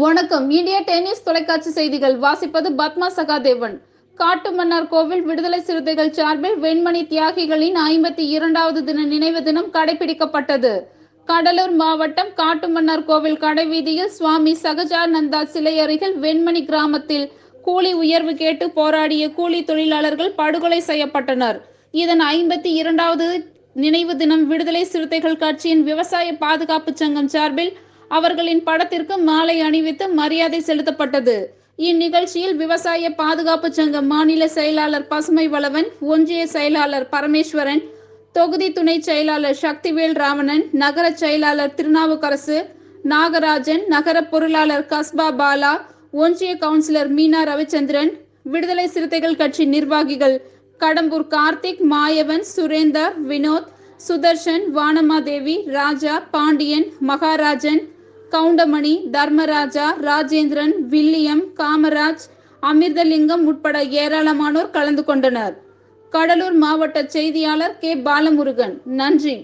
வணக்கம். இந்திய டென்னிஸ் தொலைக்காட்சி செய்திகள். வாசிப்பது பத்மா சகாதேவன். காட்டுமன்னார் கோவில் விடுதலை சிறுத்தைகள் சார்பில் வெண்மணி தியாகிகளின் ஐம்பத்தி இரண்டாவது தின நினைவு தினம் கடைபிடிக்கப்பட்டது. கடலூர் மாவட்டம் காட்டுமன்னார் கோவில் கடைவீதியில் சுவாமி சகஜானந்தா சிலை அருகில் வெண்மணி கிராமத்தில் கூலி உயர்வு கேட்டு போராடிய கூலி தொழிலாளர்கள் படுகொலை செய்யப்பட்டனர். இதன் ஐம்பத்தி இரண்டாவது நினைவு தினம் விடுதலை சிறுத்தைகள் கட்சியின் விவசாய பாதுகாப்பு சங்கம் சார்பில் அவர்களின் படத்திற்கு மாலை அணிவித்து மரியாதை செலுத்தப்பட்டது. இந்நிகழ்ச்சியில் விவசாய பாதுகாப்பு சங்க மாநில செயலாளர் பசுமை வளவன் ஒன்றிய செயலாளர் பரமேஸ்வரன் தொகுதி துணை செயலாளர் சக்திவேல் ராவணன் நகர செயலாளர் திருநாவுக்கரசு நாகராஜன் நகர பொருளாளர் கஸ்பா பாலா ஒன்றிய கவுன்சிலர் மீனா ரவிச்சந்திரன் விடுதலை சிறுத்தைகள் கட்சி நிர்வாகிகள் கடம்பூர் கார்த்திக் மாயவன் சுரேந்தர் வினோத் சுதர்ஷன் வானமாதேவி ராஜா பாண்டியன் மகாராஜன் கவுண்டமணி தர்மராஜா ராஜேந்திரன் வில்லியம் காமராஜ் அமிர்தலிங்கம் உட்பட ஏராளமானோர் கலந்து கொண்டனர். கடலூர் மாவட்ட செய்தியாளர் கே. பாலமுருகன். நன்றி.